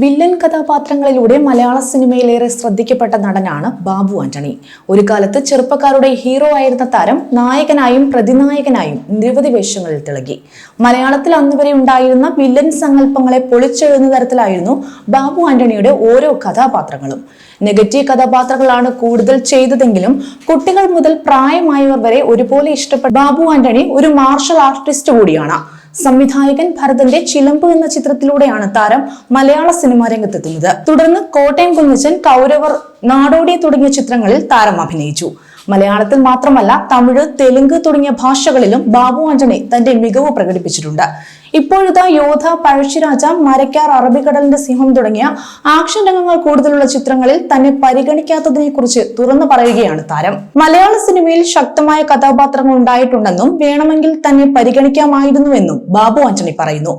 Villain കഥാപാത്രങ്ങളിലൂടെ മലയാള സിനിമയിലേറെ ശ്രദ്ധിക്കപ്പെട്ട നടനാണ് ബാബു ആന്റണി. ഒരു കാലത്ത് ചെറുപ്പക്കാരുടെ ഹീറോ ആയിരുന്ന താരം നായകനായും പ്രതിനായകനായും നിരവധി വേഷങ്ങളിൽ തിളങ്ങി. മലയാളത്തിൽ അന്നുവരെ ഉണ്ടായിരുന്ന വില്ലൻ സങ്കല്പങ്ങളെ പൊളിച്ചെഴുന്ന തരത്തിലായിരുന്നു ബാബു ആന്റണിയുടെ ഓരോ കഥാപാത്രങ്ങളും. നെഗറ്റീവ് കഥാപാത്രങ്ങളാണ് കൂടുതൽ ചെയ്തതെങ്കിലും കുട്ടികൾ മുതൽ പ്രായമായവർ വരെ ഒരുപോലെ ഇഷ്ടപ്പെട്ട ബാബു ആന്റണി ഒരു മാർഷൽ ആർട്ടിസ്റ്റ് കൂടിയാണ്. സംവിധായകൻ ഭരതന്റെ ചിലമ്പ് എന്ന ചിത്രത്തിലൂടെയാണ് താരം മലയാള സിനിമാ രംഗത്തെത്തുന്നത്. തുടർന്ന് കോട്ടയം കുന്നിച്ചൻ കൗരവർ നാടോടി തുടങ്ങിയ ചിത്രങ്ങളിൽ താരം അഭിനയിച്ചു. മലയാളത്തിൽ മാത്രമല്ല തമിഴ് തെലുങ്ക് തുടങ്ങിയ ഭാഷകളിലും ബാബു ആന്റണി തന്റെ മികവ് പ്രകടിപ്പിച്ചിട്ടുണ്ട്. ഇപ്പോഴത്തെ യോധ പഴശ്ശിരാജ മരക്കാർ അറബിക്കടലിന്റെ സിംഹം തുടങ്ങിയ ആക്ഷൻ രംഗങ്ങൾ കൂടുതലുള്ള ചിത്രങ്ങളിൽ തന്നെ പരിഗണിക്കാത്തതിനെ കുറിച്ച് തുറന്നു പറയുകയാണ് താരം. മലയാള സിനിമയിൽ ശക്തമായ കഥാപാത്രങ്ങൾ ഉണ്ടായിട്ടുണ്ടെന്നും വേണമെങ്കിൽ തന്നെ പരിഗണിക്കാമായിരുന്നുവെന്നും ബാബു ആന്റണി പറയുന്നു.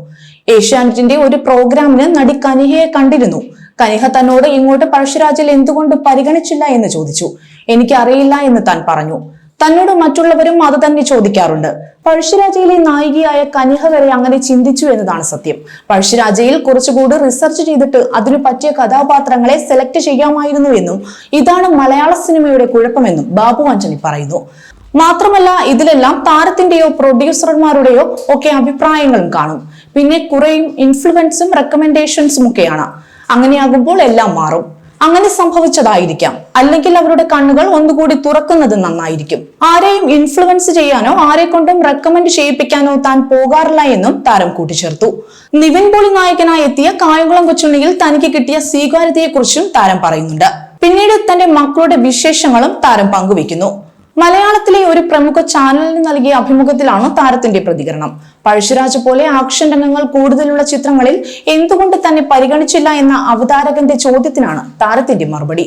ഏഷ്യാനെറ്റിന്റെ ഒരു പ്രോഗ്രാമിന് നടി കനിഹയെ കണ്ടിരുന്നു. കനിഹ തന്നോട് ഇങ്ങോട്ട് പഴശ്ശിരാജിൽ എന്തുകൊണ്ട് പരിഗണിച്ചില്ല എന്ന് ചോദിച്ചു. എനിക്ക് അറിയില്ല എന്ന് താൻ പറഞ്ഞു. തന്നോട് മറ്റുള്ളവരും അത് തന്നെ ചോദിക്കാറുണ്ട്. പഴശ്ശിരാജയിലെ നായികയായ കനിഹ വരെ അങ്ങനെ ചിന്തിച്ചു എന്നതാണ് സത്യം. പഴശ്ശിരാജയിൽ കുറച്ചുകൂടി റിസർച്ച് ചെയ്തിട്ട് അതിനു പറ്റിയ കഥാപാത്രങ്ങളെ സെലക്ട് ചെയ്യാമായിരുന്നു എന്നും ഇതാണ് മലയാള സിനിമയുടെ കുഴപ്പമെന്നും ബാബു ആന്റണി പറയുന്നു. മാത്രമല്ല ഇതിലെല്ലാം താരത്തിന്റെയോ പ്രൊഡ്യൂസർമാരുടെയോ ഒക്കെ അഭിപ്രായങ്ങളും കാണും. പിന്നെ കുറേയും ഇൻഫ്ലുവൻസും റെക്കമെൻഡേഷൻസും ഒക്കെയാണ്. അങ്ങനെയാകുമ്പോൾ എല്ലാം മാറും. അങ്ങനെ സംഭവിച്ചതായിരിക്കാം. അല്ലെങ്കിൽ അവരുടെ കണ്ണുകൾ ഒന്നുകൂടി തുറക്കുന്നത് നന്നായിരിക്കും. ആരെയും ഇൻഫ്ലുവൻസ് ചെയ്യാനോ ആരെ കൊണ്ടും റെക്കമെൻഡ് ചെയ്യിപ്പിക്കാനോ താൻ പോകാറില്ല എന്നും താരം കൂട്ടിച്ചേർത്തു. നിവിൻ പോളി നായകനായി എത്തിയ കായംകുളം കൊച്ചുണ്ണിയിൽ തനിക്ക് കിട്ടിയ സ്വീകാര്യതയെക്കുറിച്ചും താരം പറയുന്നുണ്ട്. പിന്നീട് തന്റെ മക്കളുടെ വിശേഷങ്ങളും താരം പങ്കുവെക്കുന്നു. മലയാളത്തിലെ ഒരു പ്രമുഖ ചാനലിന് നൽകിയ അഭിമുഖത്തിലാണ് താരത്തിന്റെ പ്രതികരണം. പഴശ്ശിരാജ് പോലെ ആക്ഷൻ രംഗങ്ങൾ കൂടുതലുള്ള ചിത്രങ്ങളിൽ എന്തുകൊണ്ട് തന്നെ പരിഗണിച്ചില്ല എന്ന അവതാരകന്റെ ചോദ്യത്തിനാണ് താരത്തിന്റെ മറുപടി.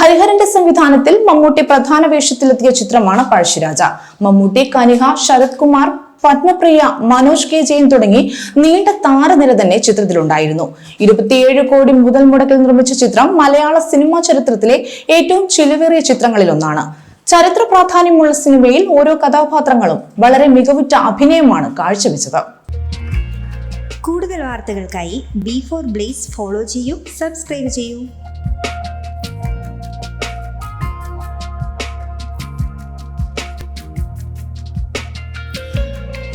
ഹരിഹരന്റെ സംവിധാനത്തിൽ മമ്മൂട്ടി പ്രധാന വേഷത്തിലെത്തിയ ചിത്രമാണ് പഴശ്ശിരാജ. മമ്മൂട്ടി കനിഹ ശരത് കുമാർ പത്മപ്രിയ മനോജ് കെ ജയൻ തുടങ്ങി നീണ്ട താരനിര തന്നെ ചിത്രത്തിലുണ്ടായിരുന്നു. ഇരുപത്തിയേഴ് കോടി മുതൽ മുടക്കിൽ നിർമ്മിച്ച ചിത്രം മലയാള സിനിമാ ചരിത്രത്തിലെ ഏറ്റവും ചിലവേറിയ ചിത്രങ്ങളിൽ ഒന്നാണ് ചരിത്ര പ്രാധാന്യമുള്ള സിനിമയിൽ ഓരോ കഥാപാത്രങ്ങളും വളരെ മികവുറ്റ അഭിനയമാണ് കാഴ്ചവെച്ചത്. കൂടുതൽ വാർത്തകൾക്കായി ബി ഫോർ ബ്ലേസ് ഫോളോ ചെയ്യൂ സബ്സ്ക്രൈബ് ചെയ്യൂ.